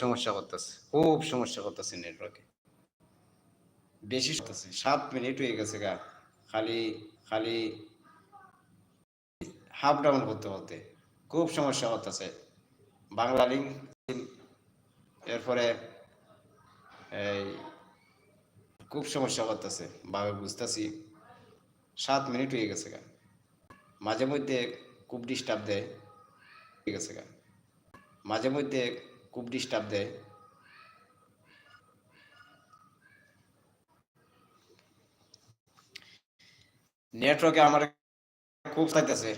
সমস্যা করতেছে, খুব সমস্যা করতেছে নেটওয়ার্কে বেশি করতেছে, সাত মিনিট হয়ে গেছে গা, খালি খালি হাফ ডাউন করতে করতে। খুব সমস্যা করতেছে। বাংলা লিঙ্ক এরপরে এই খুব সমস্যা করতেছে, ভাবে বুঝতেছি। সাত মিনিট হয়ে গেছে গা। মাঝে মধ্যে খুব ডিস্টার্ব দেয়, হয়ে গেছে গা। মাঝে মধ্যে খুব ডিস্টার্ব দেয়। নেটওয়ার্কে আমার খুব সাইতেছে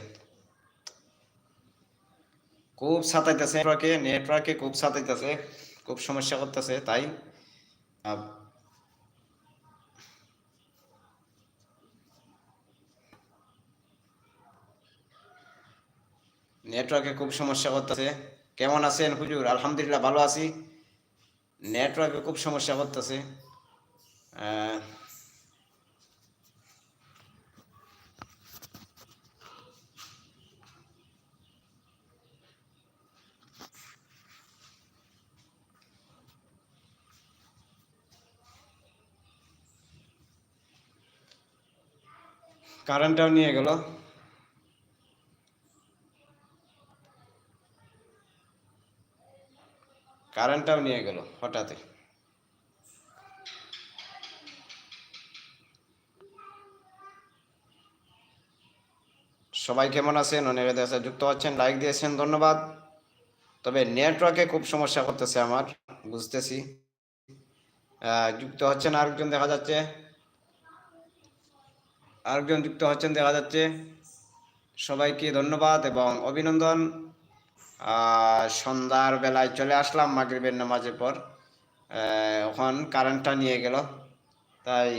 খুব সাতাইতেছে নেটওয়ার্কে নেটওয়ার্কে খুব সাতাইতেছে, খুব সমস্যা করতেছে, তাই। নেটওয়ার্কে খুব সমস্যা করতেছে। কেমন আছেন হুজুর? আলহামদুলিল্লাহ ভালো আছি। নেটওয়ার্কে খুব সমস্যা করতেছে। কারেন্টটাও নিয়ে গেল। কারেন্টটাও নিয়ে গেল হঠাৎ সবাই কেমন আছেন? অনেকে যুক্ত হচ্ছেন লাইক দিয়েছেন, ধন্যবাদ। তবে নেটওয়ার্কে খুব সমস্যা করতেছে আমার, বুঝতেছি। যুক্ত হচ্ছেন আরেকজন দেখা যাচ্ছে। আরেকজন যুক্ত হচ্ছেন দেখা যাচ্ছে। সবাইকে ধন্যবাদ এবং অভিনন্দন। সন্ধ্যার বেলায় চলে আসলাম মাগরিবের নামাজের পর। এখন কারেন্টটা নিয়ে গেল। তাই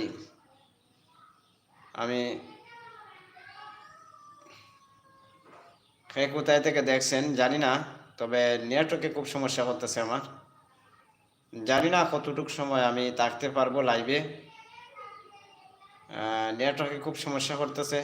আমি কে কোথায় থেকে দেখছেন জানি না, তবে নেটওয়ার্কে খুব সমস্যা করতেছে আমার। জানি না কতটুকু সময় আমি থাকতে পারব লাইভে নেটওয়ার্কে খুব সমস্যা করতেছে।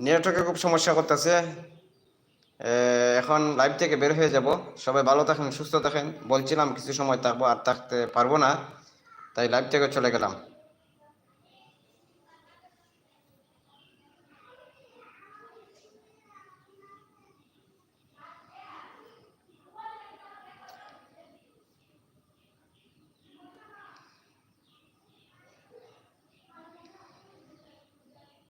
নেটওয়ার্কে খুব সমস্যা করতেছে। এখন লাইভ থেকে বের হয়ে যাব। সবাই ভালো থাকেন, সুস্থ থাকেন। বলছিলাম কিছু সময় থাকব, আর থাকতে পারব না। তাই লাইভ থেকে চলে গেলাম।